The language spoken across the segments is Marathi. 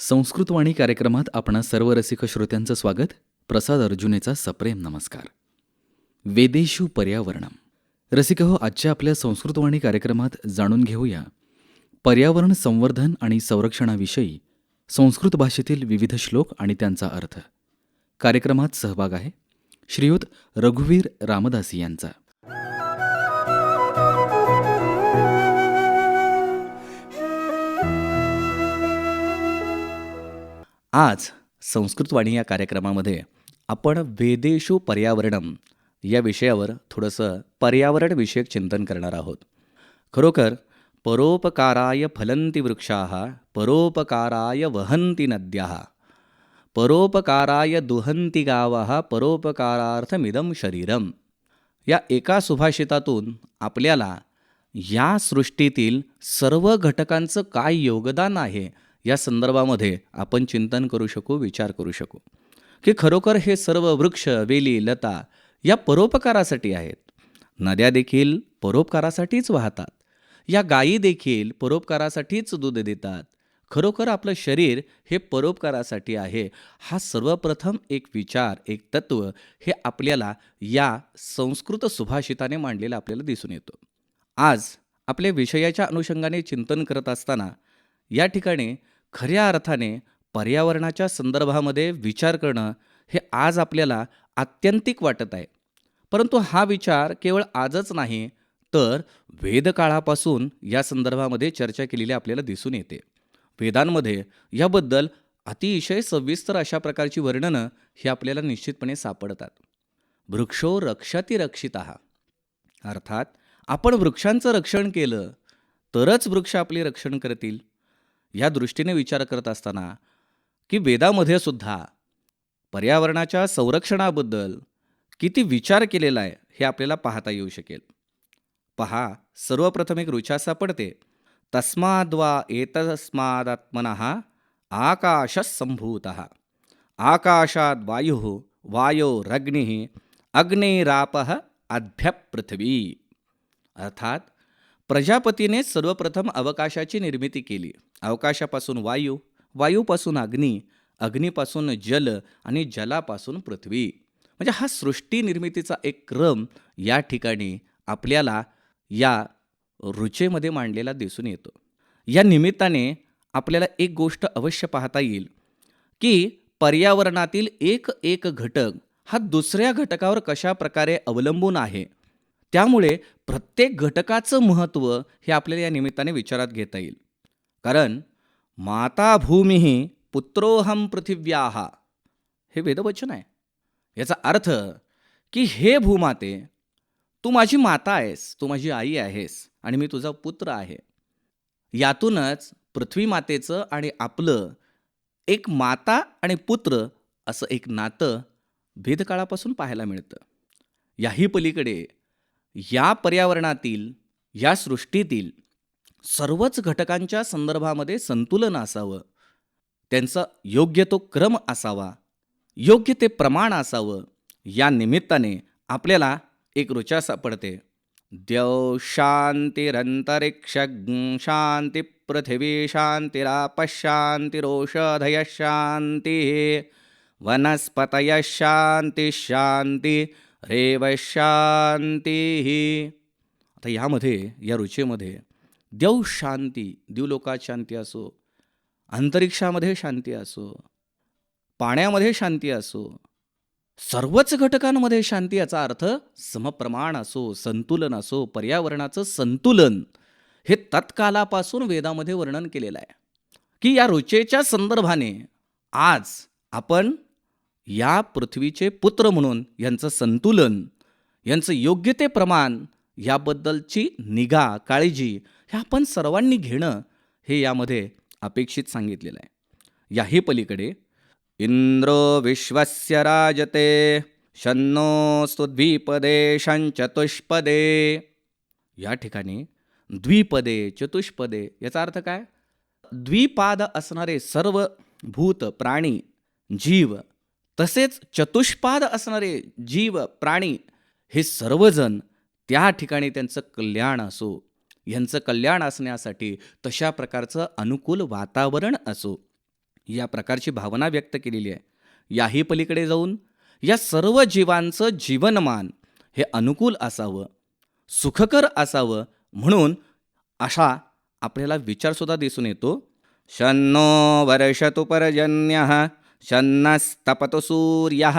संस्कृतवाणी कार्यक्रमात आपणा सर्व रसिक श्रोत्यांचं स्वागत. प्रसाद अर्जुनेचा सप्रेम नमस्कार. वेदेषु पर्यावरणम. रसिक हो आजच्या आपल्या संस्कृतवाणी कार्यक्रमात जाणून घेऊया. पर्यावरण संवर्धन आणि संरक्षणाविषयी संस्कृत भाषेतील विविध श्लोक आणि त्यांचा अर्थ. कार्यक्रमात सहभाग आहे श्रीयुत रघुवीर रामदासी यांचा. आज संस्कृतवाणी या कार्यक्रमामध्ये आपण वेदेषु पर्यावरणम या विषयावर थोडंसं पर्यावरणविषयक चिंतन करणार आहोत. खरोखर परोपकाराय फलंती वृक्षाः परोपकाराय वहंती नद्या परोपकाराय दुहंती गावः परोपकारार्थमिदं शरीरम. या एका सुभाषितातून आपल्याला या सृष्टीतील सर्व घटकांचं काय योगदान आहे या संदर्भामध्ये आपण चिंतन करू शकू विचार करू शकू. की खरोखर हे सर्व वृक्ष वेली लता या परोपकारासाठी आहेत. नद्या देखील परोपकारासाठीच वाहतात. या गायी देखील परोपकारासाठीच दूध देतात. खरोखर आपलं शरीर हे परोपकारासाठी आहे हा सर्वप्रथम एक विचार एक तत्व हे आपल्याला या संस्कृत सुभाषिताने मांडलेलं आपल्याला दिसून येतो. आज आपल्या विषयाच्या अनुषंगाने चिंतन करत असताना या ठिकाणी खऱ्या अर्थाने पर्यावरणाच्या संदर्भामध्ये विचार करणं हे आज आपल्याला आत्यंतिक वाटत आहे. परंतु हा विचार केवळ आजच नाही तर वेदकाळापासून या संदर्भामध्ये चर्चा केलेली आपल्याला दिसून येते. वेदांमध्ये याबद्दल अतिशय सविस्तर अशा प्रकारची वर्णनं ही आपल्याला निश्चितपणे सापडतात. वृक्षो रक्षती रक्षित. अर्थात आपण वृक्षांचं रक्षण केलं तरच वृक्ष आपले रक्षण करतील. या दृष्टीने विचार करत असताना की वेदामध्ये सुद्धा पर्यावरणाच्या संरक्षणाबद्दल किती विचार केलेला आहे हे आपल्याला पाहता येऊ शकेल. पहा सर्वप्रथम एक रुचा सापडते. तस्माद्वा एतस्मादात्मन आकाशसंभूत आकाशात वायु वायोरग्नि अग्नेराप अभ्यपृथ्वी अर्थात प्रजापतीने सर्वप्रथम अवकाशाची निर्मिती केली. अवकाशापासून वायू वायूपासून अग्नी अग्नीपासून जल आणि जलापासून पृथ्वी. म्हणजे हा सृष्टी निर्मितीचा एक क्रम या ठिकाणी आपल्याला या रुचेमध्ये मांडलेला दिसून येतो. या निमित्ताने आपल्याला एक गोष्ट अवश्य पाहता येईल की पर्यावरणातील एक एक घटक हा दुसऱ्या घटकावर कशा प्रकारे अवलंबून आहे त्यामुळे प्रत्येक घटकाचं महत्त्व हे आपल्याला या निमित्ताने विचारात घेता येईल. कारण माता भूमी पुत्रोहम पृथिव्याहा हे वेदवचन आहे. याचा अर्थ की हे भूमाते तू माझी माता आहेस तू माझी आई आहेस आणि मी तुझा पुत्र आहे. यातूनच पृथ्वी मातेचं आणि आपलं एक माता आणि पुत्र असं एक नातं भेदकाळापासून पाहायला मिळतं. याही पलीकडे या पर्यावरणातील या सृष्टीतील सर्वच घटकांच्या संदर्भामध्ये संतुलन असावं. त्यांचा योग्य तो क्रम असावा योग्य ते प्रमाण असावं या निमित्ताने आपल्याला एक रुचा सापडते. द्यौ शांतिरंतरिक्ष शांती पृथिवी शांतिरापशांतिरोषधय शांती वनस्पतय शांती शांती रे शांती आता यामध्ये या रुचेमध्ये देव शांती देवलोकात शांती असो अंतरिक्षामध्ये शांती असो पाण्यामध्ये शांती असो सर्वच घटकांमध्ये शांती याचा अर्थ समप्रमाण असो संतुलन असो पर्यावरणाचं संतुलन. हे तत्कालापासून वेदामध्ये वर्णन केलेलं आहे. की या रुचेच्या संदर्भाने आज आपण या पृथ्वीचे पुत्र म्हणून यांचं संतुलन यांचं योग्य ते प्रमाण याबद्दलची निगा काळजी हे आपण सर्वांनी घेणं हे यामध्ये अपेक्षित सांगितलेलं आहे. याही पलीकडे इंद्रो विश्वस्य राजते शन्नोस्तु द्विपदे शंचतुष्पदे या ठिकाणी द्विपदे चतुष्पदे याचा अर्थ काय? द्विपाद असणारे सर्व भूत प्राणी जीव तसेच चतुष्पाद असणारे जीव प्राणी हे सर्वजण त्या ठिकाणी त्यांचं कल्याण असो. यांचं कल्याण असण्यासाठी तशा प्रकारचं अनुकूल वातावरण असो. या प्रकारची भावना व्यक्त केलेली आहे. याही पलीकडे जाऊन या सर्व जीवांचं जीवनमान हे अनुकूल असावं सुखकर असावं म्हणून अशा आपल्याला विचारसुद्धा दिसून येतो. शन्नो वर्षतु पर्जन्य शन्नस्तपतु सूर्यः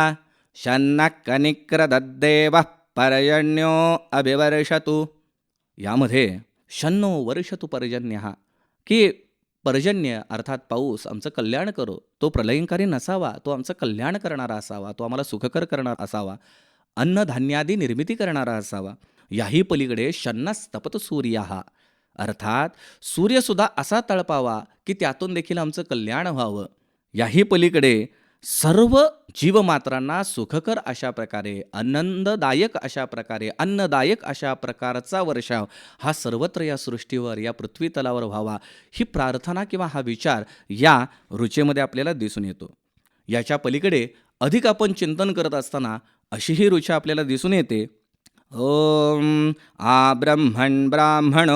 शन्न कनिक्रदद्देव पर्जन्यो अभिवर्षतु। यामध्ये शन्नो वर्षतु पर्जन्य। की पर्जन्य अर्थात पाऊस आमचं कल्याण करो तो प्रलयंकारी नसावा तो आमचं कल्याण करणारा असावा तो आम्हाला सुखकर करणारा असावा अन्नधान्यादी निर्मिती करणारा असावा याही पलीकडे शन्नस्तपत सूर्य। हा अर्थात सूर्यसुद्धा असा तळपावा की त्यातून देखील आमचं कल्याण व्हावं. याही पलीकडे सर्व जीवमात्रांना सुखकर अशा प्रकारे आनंददायक अशा प्रकारे अन्नदायक अशा प्रकारचा वर्षाव हा सर्वत्र या सृष्टीवर या पृथ्वी तलावर व्हावा ही प्रार्थना किंवा हा विचार या रुचेमध्ये आपल्याला दिसून येतो. याच्या पलीकडे अधिक आपण चिंतन करत असताना अशी ही रुचा आपल्याला दिसून येते. ओम आ ब्रह्मण ब्राह्मण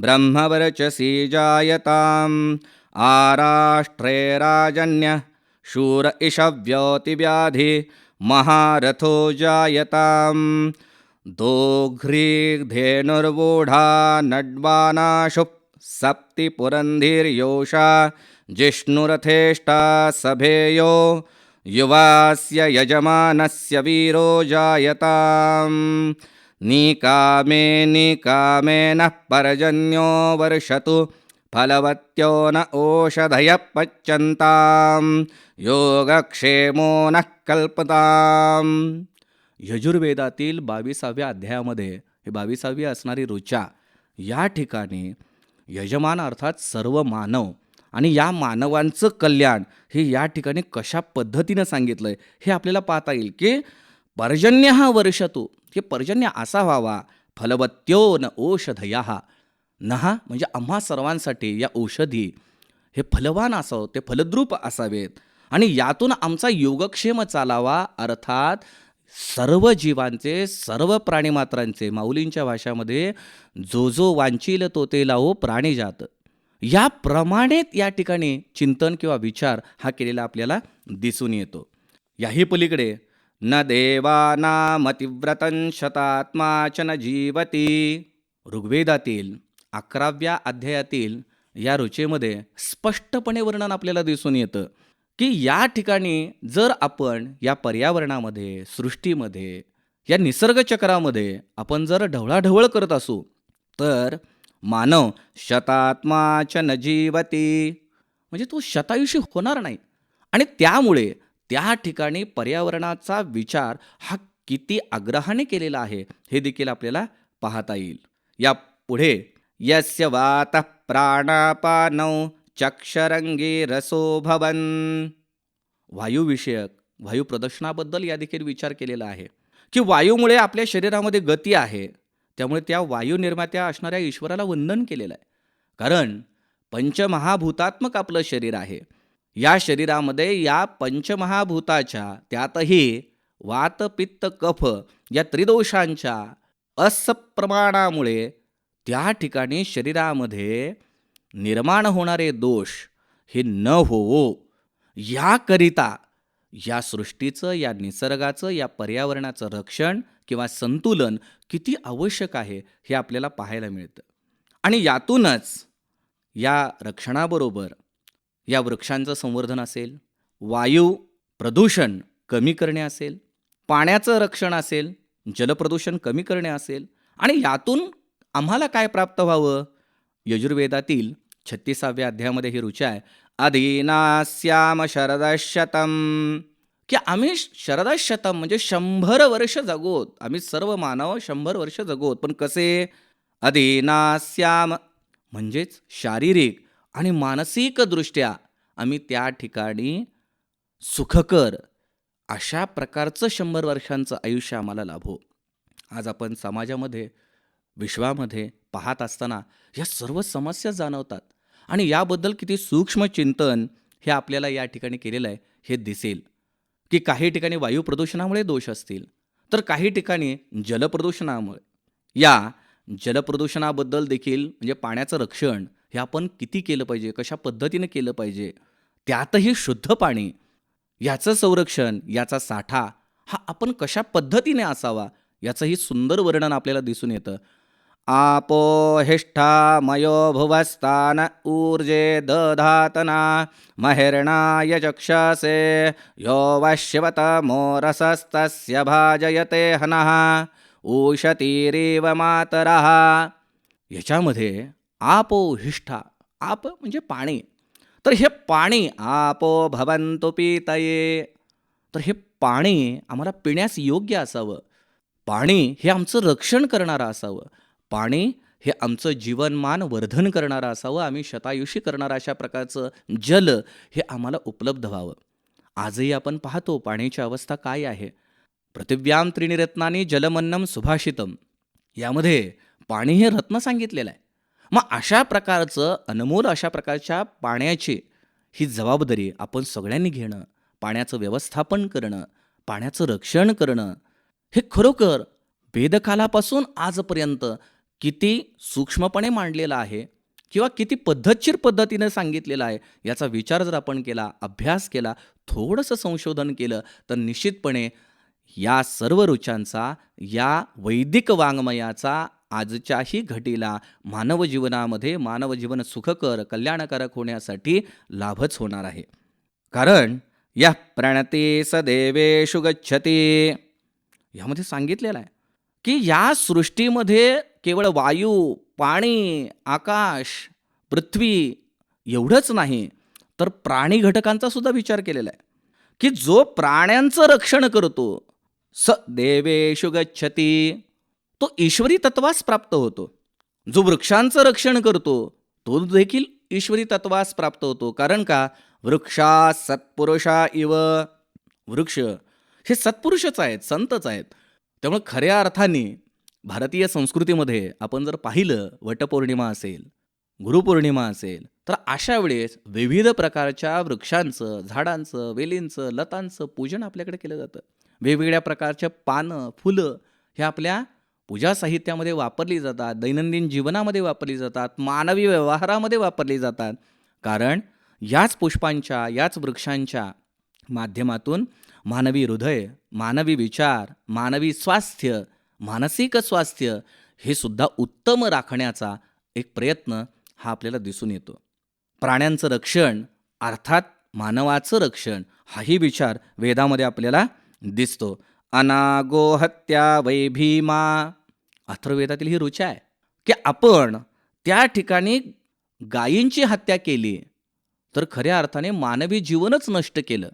ब्रह्मवरचसी जायताम. आराष्ट्रे राजन्य शूर इषव्योतिव्याधि महारथो जायताम्। दोघ्रीधेनुर्वूढा नड्वानाशुप् सप्तिपुरन्धिर्योषा जिष्णुरथेष्टा सभेयो युवास्य यजमानस्य वीरो जायताम्। निकामे निकामेनः पर्जन्यो वर्षतु फलवत्यो न ओषधयः पच्यन्तां योगक्षेमो न कल्पताम्। यजुर्वेदातील बावीसाव्या अध्यायामध्ये हे बावीसावी असणारी ऋचा या ठिकाणी यजमान अर्थात सर्व मानव आणि या मानवांचं कल्याण हे या ठिकाणी कशा पद्धतीनं सांगितलं आहे हे आपल्याला पाहता येईल की पर्जन्य हा वर्षतो की पर्जन्य असा व्हावा फलवत्यो न ओषधया नहा म्हणजे आम्हा सर्वांसाठी या औषधी हे फलवान असावं ते फलद्रूप असावेत. आणि यातून आमचा योगक्षेम चालावा अर्थात सर्व जीवांचे सर्व प्राणीमात्रांचे माऊलींच्या भाषामध्ये जो जो वांचील तो ते लावो प्राणीजात याप्रमाणेच या ठिकाणी चिंतन किंवा विचार हा केलेला आपल्याला दिसून येतो. याही पलीकडे न देवानामतिव्रतं शतात्मा च न जीवती ऋग्वेदातील अकराव्या अध्यायातील या रुचेमध्ये स्पष्टपणे वर्णन आपल्याला दिसून येतं की या ठिकाणी जर आपण या पर्यावरणामध्ये सृष्टीमध्ये या निसर्गचक्रामध्ये आपण जर ढवळाढवळ करत असू तर मानव शतात्माच न जीवती म्हणजे तो शतायुषी होणार नाही. आणि त्यामुळे त्या ठिकाणी पर्यावरणाचा विचार हा किती आग्रहाने केलेला आहे हे देखील आपल्याला पाहता येईल. या पुढे यस्य वातः प्राणापानौ चक्षरंगी रसो भवन वायुविषयक वायू प्रदर्शनाबद्दल या देखील विचार केलेला आहे की वायूमुळे आपल्या शरीरामध्ये गती आहे. त्यामुळे त्या वायू निर्मात्या असणाऱ्या ईश्वराला वंदन केलेलं आहे. कारण पंचमहाभूतात्मक आपलं शरीर आहे. या शरीरामध्ये या पंचमहाभूताच्या त्यातही वात पित्त कफ या त्रिदोषांच्या असप्रमाणामुळे त्या ठिकाणी शरीरामध्ये निर्माण होणारे दोष हे न होवो. याकरिता या सृष्टीचं या निसर्गाचं या पर्यावरणाचं रक्षण किंवा संतुलन किती आवश्यक आहे हे आपल्याला पाहायला मिळतं. आणि यातूनच या रक्षणाबरोबर या वृक्षांचं संवर्धन असेल वायू प्रदूषण कमी करणे असेल पाण्याचं रक्षण असेल जलप्रदूषण कमी करणे असेल आणि यातून आम्हाला काय प्राप्त व्हावं? यजुर्वेदातील छत्तीसाव्या अध्यायामध्ये ही रुचा आहे. अधीनास्याम शरदशतम. की आम्ही शरदशतम म्हणजे शंभर वर्ष जगोत. आम्ही सर्व मानव शंभर वर्ष जगोत. पण कसे? अधीनास्याम म्हणजेच शारीरिक आणि मानसिकदृष्ट्या आम्ही त्या ठिकाणी सुखकर अशा प्रकारचं शंभर वर्षांचं आयुष्य आम्हाला लाभो. आज आपण समाजामध्ये विश्वामध्ये पाहत असताना या सर्व समस्या जाणवतात. आणि याबद्दल किती सूक्ष्म चिंतन हे आपल्याला या ठिकाणी केलेलं आहे हे दिसेल. की काही ठिकाणी वायू प्रदूषणामुळे दोष असतील तर काही ठिकाणी जलप्रदूषणामुळे. या जलप्रदूषणाबद्दल देखील म्हणजे पाण्याचं रक्षण हे आपण किती केलं पाहिजे कशा पद्धतीने केलं पाहिजे त्यातही शुद्ध पाणी याचं संरक्षण याचा साठा हा आपण कशा पद्धतीने असावा याचंही सुंदर वर्णन आपल्याला दिसून येतं. आपोहिष्ठा मयो भुवस्तान ऊर्जे दधातना महिर्णाय चक्षसे यो वश्यवत मोरसस्तस्य भाजयते हनः ऊषतीरेव मातरः। याच्यामध्ये आपो हिष्ठा आप म्हणजे पाणी. तर हे पाणी आपो भवंतु पितये. तर हे पाणी आम्हाला पिण्यास योग्य असावं. पाणी हे आमचं रक्षण करणारं असावं. पाणी हे आमचं जीवनमान वर्धन करणारं असावं आम्ही शतायुषी करणारं अशा प्रकारचं जल हे आम्हाला उपलब्ध व्हावं. आजही आपण पाहतो पाण्याची अवस्था काय आहे. पृथिव्याम त्रिनिरत्नानी जलमन्नम सुभाषितम. यामध्ये पाणी हे रत्न सांगितलेलं आहे. मग अशा प्रकारचं अनमोल अशा प्रकारच्या पाण्याची ही जबाबदारी आपण सगळ्यांनी घेणं पाण्याचं व्यवस्थापन करणं पाण्याचं रक्षण करणं हे खरोखर वेदकालापासून आजपर्यंत किती सूक्ष्मपणे मांडलेलं आहे किंवा किती पद्धतशीर पद्धतीनं सांगितलेलं आहे याचा विचार जर आपण केला अभ्यास केला थोडंसं संशोधन केलं तर निश्चितपणे या सर्व रुचांचा या वैदिक वाङ्मयाचा आजच्याही घटीला मानव जीवनामध्ये मानव जीवन सुखकर कल्याणकारक होण्यासाठी लाभच होणार आहे. कारण या प्रणते स शुगच्छती यामध्ये सांगितलेलं आहे की या सृष्टीमध्ये केवळ वायू पाणी आकाश पृथ्वी एवढंच नाही तर प्राणी घटकांचा सुद्धा विचार केलेला आहे. की जो प्राण्यांचं रक्षण करतो स देवेशु गच्छती तो ईश्वरी तत्वास प्राप्त होतो. जो वृक्षांचं रक्षण करतो तो देखील ईश्वरी तत्वास प्राप्त होतो. कारण का? वृक्षा सत्पुरुषा इव वृक्ष हे सत्पुरुषच आहेत संतच आहेत. त्यामुळे खऱ्या अर्थाने भारतीय संस्कृतीमध्ये आपण जर पाहिलं वटपौर्णिमा असेल गुरुपौर्णिमा असेल तर अशा वेळेस विविध प्रकारच्या वृक्षांचं झाडांचं वेलींचं लतांचं पूजन आपल्याकडे केलं जातं. वेगवेगळ्या प्रकारच्या पानं फुलं हे आपल्या पूजा साहित्यामध्ये वापरली जातात दैनंदिन जीवनामध्ये वापरली जातात मानवी व्यवहारामध्ये वापरली जातात. कारण याच पुष्पांच्या याच वृक्षांच्या माध्यमातून मानवी हृदय मानवी विचार मानवी स्वास्थ्य मानसिक स्वास्थ्य हे सुद्धा उत्तम राखण्याचा एक प्रयत्न हा आपल्याला दिसून येतो. प्राण्यांचं रक्षण अर्थात मानवाचं रक्षण हाही विचार वेदामध्ये आपल्याला दिसतो. अनागोहत्या वै भीमा. अथर्ववेदातील ही रुचा आहे की आपण त्या ठिकाणी गायींची हत्या केली तर खऱ्या अर्थाने मानवी जीवनच नष्ट केलं.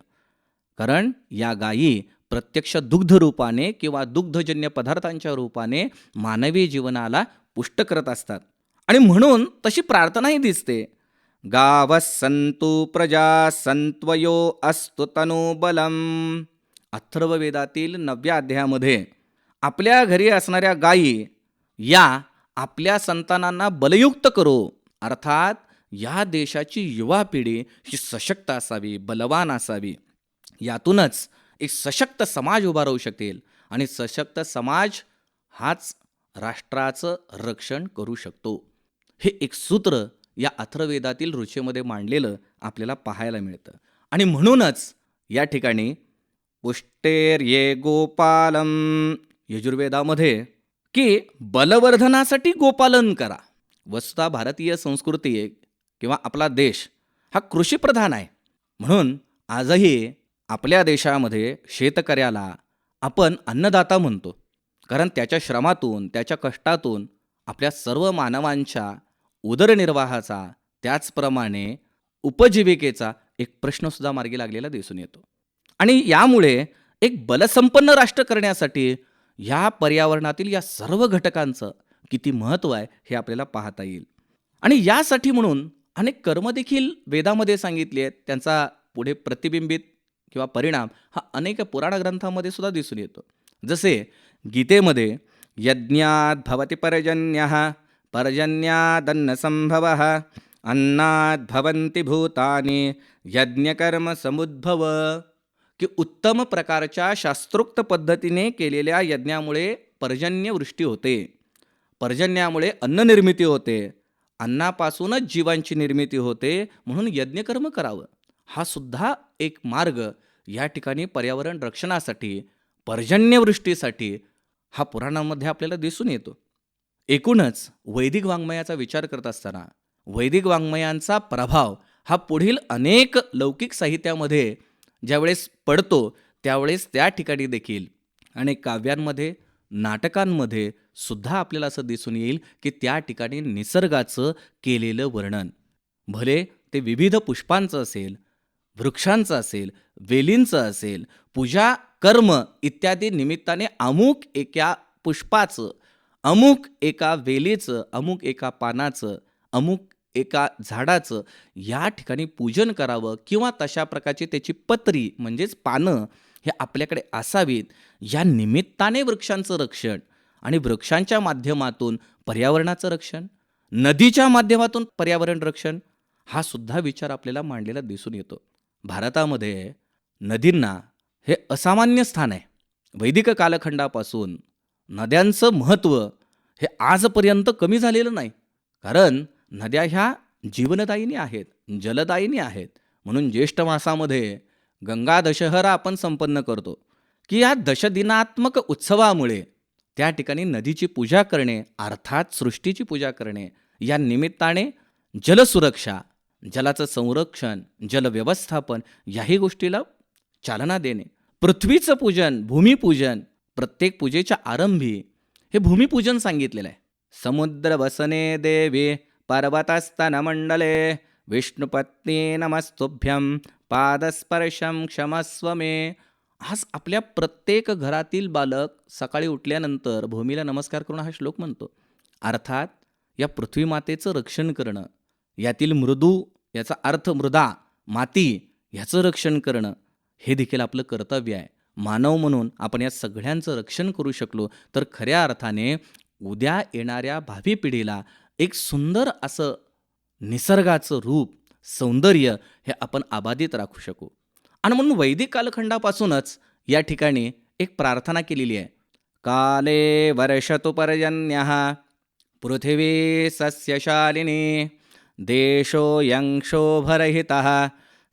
कारण या गायी प्रत्यक्ष दुग्धरूपाने किंवा दुग्धजन्य पदार्थांच्या रूपाने मानवी जीवनाला पुष्ट करत असतात. आणि म्हणून तशी प्रार्थनाही दिसते. गावः संतु प्रजा संत्वयो अस्तु तनुबलम. अथर्ववेदातील नवव्या अध्यायामध्ये आपल्या घरी असणाऱ्या गायी या आपल्या संतानांना बलयुक्त करो. अर्थात या देशाची युवा पिढी ही सशक्त असावी बलवान असावी. यातूनच एक सशक्त समाज उभा राहू शकेल आणि सशक्त समाज हाच राष्ट्राचं रक्षण करू शकतो. हे एक सूत्र या अथर्वेदातील रुचेमध्ये मांडलेलं आपल्याला पाहायला मिळतं. आणि म्हणूनच या ठिकाणी पुष्टेर ये गोपालम यजुर्वेदामध्ये की बलवर्धनासाठी गोपालन करा. वस्तुता भारतीय संस्कृती किंवा आपला देश हा कृषीप्रधान आहे. म्हणून आजही आपल्या देशामध्ये शेतकऱ्याला आपण अन्नदाता म्हणतो. कारण त्याच्या श्रमातून त्याच्या कष्टातून आपल्या सर्व मानवांच्या उदरनिर्वाहाचा त्याचप्रमाणे उपजीविकेचा एक प्रश्नसुद्धा मार्गी लागलेला दिसून येतो. आणि यामुळे एक बलसंपन्न राष्ट्र करण्यासाठी या पर्यावरणातील या सर्व घटकांचं किती महत्त्व आहे हे आपल्याला पाहता येईल. आणि यासाठी म्हणून अनेक कर्म देखील वेदामध्ये सांगितले आहेत. त्यांचा पुढे प्रतिबिंबित किंवा परिणाम हा अनेक पुराण ग्रंथामध्ये सुद्धा दिसून येतो. जसे गीतेमध्ये यज्ञात भवती पर्जन्य पर्जन्यादन्नसंभव अन्नात भवन्ति भूतानि यज्ञकर्म समुद्भव की उत्तम प्रकारच्या शास्त्रोक्त पद्धतीने केलेल्या यज्ञामुळे पर्जन्यवृष्टी होते. पर्जन्यामुळे अन्ननिर्मिती होते. अन्नापासूनच जीवांची निर्मिती होते म्हणून यज्ञकर्म करावं. हा सुद्धा एक मार्ग या ठिकाणी पर्यावरण रक्षणासाठी पर्जन्यवृष्टीसाठी हा पुराणामध्ये आपल्याला दिसून येतो. एकूणच वैदिक वाङ्मयाचा विचार करत असताना वैदिक वाङ्मयांचा प्रभाव हा पुढील अनेक लौकिक साहित्यामध्ये ज्यावेळेस पडतो त्यावेळेस त्या ठिकाणी देखील अनेक काव्यांमध्ये नाटकांमध्ये सुद्धा आपल्याला असं दिसून येईल की त्या ठिकाणी निसर्गाचं केलेलं वर्णन. भले ते विविध पुष्पांचं असेल वृक्षांचं असेल वेलींचं असेल पूजा कर्म इत्यादी निमित्ताने अमुक एका पुष्पाचं अमुक एका वेलीचं अमुक एका पानाचं अमुक एका झाडाचं या ठिकाणी पूजन करावं किंवा तशा प्रकारची त्याची पत्री म्हणजेच पानं हे आपल्याकडे असावीत. या निमित्ताने वृक्षांचं रक्षण आणि वृक्षांच्या माध्यमातून पर्यावरणाचं रक्षण नदीच्या माध्यमातून पर्यावरण रक्षण हा सुद्धा विचार आपल्याला मांडलेला दिसून येतो. भारतामध्ये नदींना हे असामान्य स्थान आहे. वैदिक कालखंडापासून नद्यांचं महत्त्व हे आजपर्यंत कमी झालेलं नाही. कारण नद्या ह्या जीवनदायिनी आहेत जलदायिनी आहेत. म्हणून ज्येष्ठ मासामध्ये गंगा दशहरा आपण संपन्न करतो. की या दशदिनात्मक उत्सवामुळे त्या ठिकाणी नदीची पूजा करणे अर्थात सृष्टीची पूजा करणे या निमित्ताने जलसुरक्षा जलाचं संरक्षण जलव्यवस्थापन याही गोष्टीला चालना देणे. पृथ्वीचं पूजन भूमिपूजन प्रत्येक पूजेच्या आरंभी हे भूमिपूजन सांगितलेलं आहे. समुद्र वसने देवी पर्वतस्तनमंडले विष्णुपत्नी नमस्तुभ्यम पादस्पर्शम क्षमस्व मे आज आपल्या प्रत्येक घरातील बालक सकाळी उठल्यानंतर भूमीला नमस्कार करून हा श्लोक म्हणतो. अर्थात या पृथ्वीमातेचं रक्षण करणं यातील मृदू याचा अर्थ मृदा माती ह्याचं रक्षण करणं हे देखील आपलं कर्तव्य आहे. मानव म्हणून आपण या सगळ्यांचं रक्षण करू शकलो तर खऱ्या अर्थाने उद्या येणाऱ्या भावी पिढीला एक सुंदर असं निसर्गाचं रूप सौंदर्य हे आपण अबाधित राखू शकू. आणि म्हणून वैदिक कालखंडापासूनच या ठिकाणी एक प्रार्थना केलेली आहे. काले वर्षतु पर्जन्य पृथिवी सस्यशालिनी देशो यंक्षोभरहित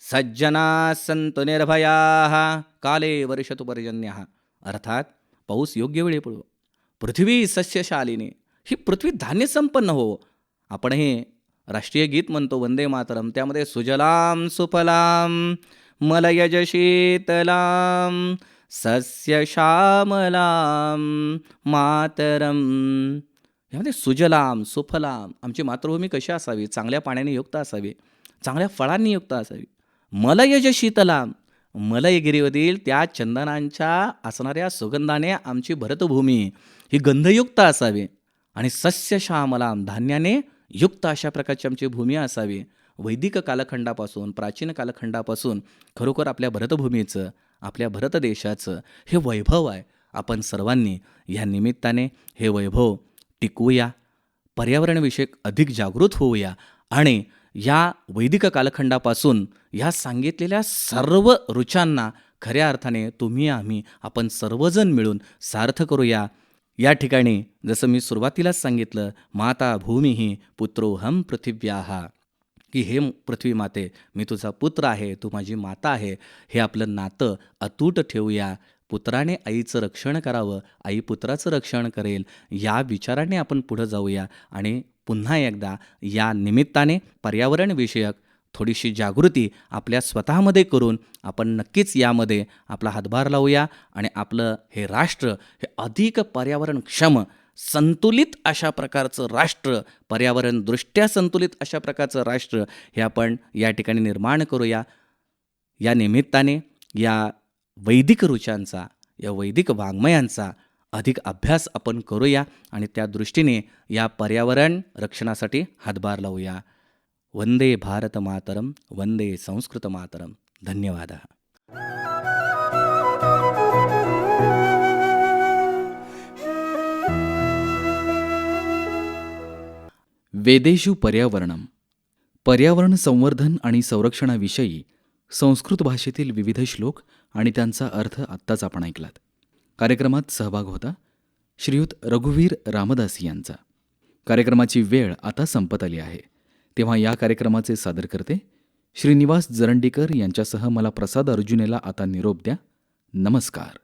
सज्जना निर्भयाः काले वर्षतु पर्जन्यः। अर्थात पाऊस योग्य वेळी पडू पृथ्वी सस्यशालिनी ही पृथ्वी धान्य संपन्न हो। आपण हे राष्ट्रीय गीत म्हणतो वंदे मातरम त्यामध्ये सुजलाम सुफलाम मलयज शीतलाम सस्यश्यामलाम मातरम। यामध्ये सुजलाम सुफलाम आमची मातृभूमी कशी असावी? चांगल्या पाण्याने युक्त असावी. चांगल्या फळांनी युक्त असावी. मलयज शीतलाम. मलयगिरीवरील त्या चंदनांच्या असणाऱ्या सुगंधाने आमची भरतभूमी. ही गंधयुक्त असावी. आणि सस्यश्यामलाम धान्याने युक्त अशा प्रकारची आमची भूमी असावी. वैदिक कालखंडापासून प्राचीन कालखंडापासून खरोखर आपल्या भरतभूमीचं आपल्या भरत देशाचं हे वैभव आहे. आपण सर्वांनी या निमित्ताने हे वैभव टिकवूया पर्यावरणविषयक अधिक जागृत होऊया आणि या वैदिक कालखंडापासून ह्या सांगितलेल्या सर्व रुचांना खऱ्या अर्थाने तुम्ही आम्ही आपण सर्वजण मिळून सार्थ करूया. या ठिकाणी जसं मी सुरुवातीलाच सांगितलं माता भूमी ही पुत्रोहम पृथिव्या. की हे पृथ्वी माते मी तुझा पुत्र आहे तू माझी माता आहे हे आपलं नातं अतूट ठेवूया. पुत्राने आईचं रक्षण करावं आई पुत्राचं रक्षण करेल या विचाराने आपण पुढं जाऊया. आणि पुन्हा एकदा या निमित्ताने पर्यावरणविषयक थोडीशी जागृती आपल्या स्वतःमध्ये करून आपण नक्कीच यामध्ये आपला हातभार लावूया. आणि आपलं हे राष्ट्र हे अधिक पर्यावरणक्षम संतुलित अशा प्रकारचं राष्ट्र पर्यावरणदृष्ट्या संतुलित अशा प्रकारचं राष्ट्र हे आपण या ठिकाणी निर्माण करूया. या निमित्ताने या वैदिक रुचांचा या वैदिक वाङ्मयांचा अधिक अभ्यास आपण करूया आणि त्या दृष्टीने या पर्यावरण रक्षणासाठी हातभार लावूया. वंदे भारत मातरम वंदे संस्कृत मातरम. धन्यवाद. वेदेषु पर्यावरणम. पर्यावरण संवर्धन आणि संरक्षणाविषयी संस्कृत भाषेतील विविध श्लोक आणि त्यांचा अर्थ आत्ताच आपण ऐकलात. कार्यक्रमात सहभाग होता श्रीयुत रघुवीर रामदासी यांचा. कार्यक्रमाची वेळ आता संपत आली आहे. तेव्हा या कार्यक्रमाचे सादरकर्ते श्रीनिवास जरंडीकर यांच्यासह मला प्रसाद अर्जुनेला आता निरोप द्या. नमस्कार.